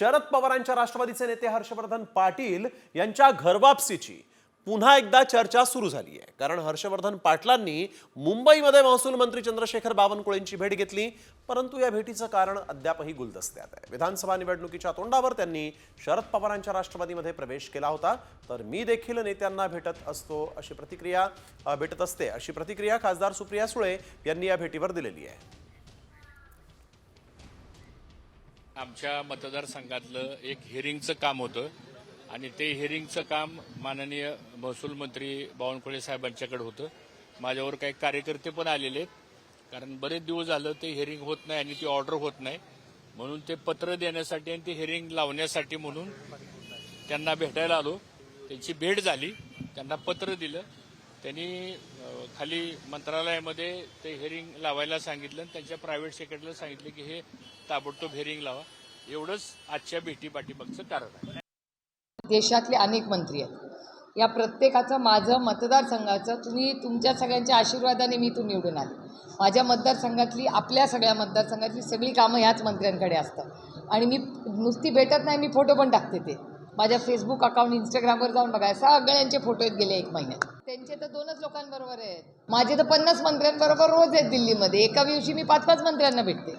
शरद पवारांच्या राष्ट्रवादीचे नेते हर्षवर्धन पाटील यांच्या घरवापसीची पुन्हा एकदा चर्चा सुरू झाली आहे. कारण हर्षवर्धन पाटलांनी मुंबईमध्ये महसूल मंत्री चंद्रशेखर बावनकुळेंची भेट घेतली. परंतु या भेटीचं कारण अद्यापही गुलदस्त्यात आहे. विधानसभा निवडणुकीच्या तोंडावर त्यांनी शरद पवारांच्या राष्ट्रवादीमध्ये प्रवेश केला होता. तर मी देखील नेत्यांना भेटत असतो अशी प्रतिक्रिया भेटत असते अशी प्रतिक्रिया खासदार सुप्रिया सुळे यांनी या भेटीवर दिलेली आहे. आमच्या मतदारसंघातलं एक हिअरिंगचं काम होतं आणि ते हिअरिंगचं काम माननीय महसूल मंत्री बावनकुळे साहेबांच्याकडे होतं. माझ्यावर काही कार्यकर्ते पण आलेले आहेत. कारण बरेच दिवस झालं ते हिअरिंग होत नाही आणि ती ऑर्डर होत नाही. म्हणून ते पत्र देण्यासाठी आणि ते हिअरिंग लावण्यासाठी म्हणून त्यांना भेटायला आलो. त्यांची भेट झाली. त्यांना पत्र दिलं. त्यांनी खाली मंत्रालयामध्ये ते हेअरिंग लावायला सांगितलं आणि त्यांच्या प्रायव्हेट सेक्रेटरीला सांगितलं की हे ताबडतोब हेरिंग लावा. एवढंच आजच्या भेटी पाठीमागचं कारण आहे. देशातले अनेक मंत्री आहेत. या प्रत्येकाचं माझं मतदारसंघाचं तुम्ही तुमच्या सगळ्यांच्या आशीर्वादाने मी इथून निवडून आले. माझ्या मतदारसंघातली आपल्या सगळ्या मतदारसंघातली सगळी कामं ह्याच मंत्र्यांकडे असतात. आणि मी नुसती भेटत नाही मी फोटो पण टाकते ते. माझ्या फेसबुक अकाउंट इंस्टाग्रामवर जाऊन बघा. सगळ्यांचे फोटो आहेत गेले एक महिन्यात. त्यांचे तर दोनच लोकांबरोबर आहेत. माझे तर पन्नास मंत्र्यांबरोबर रोज आहेत दिल्लीमध्ये. एका दिवशी मी पाच पाच मंत्र्यांना भेटते.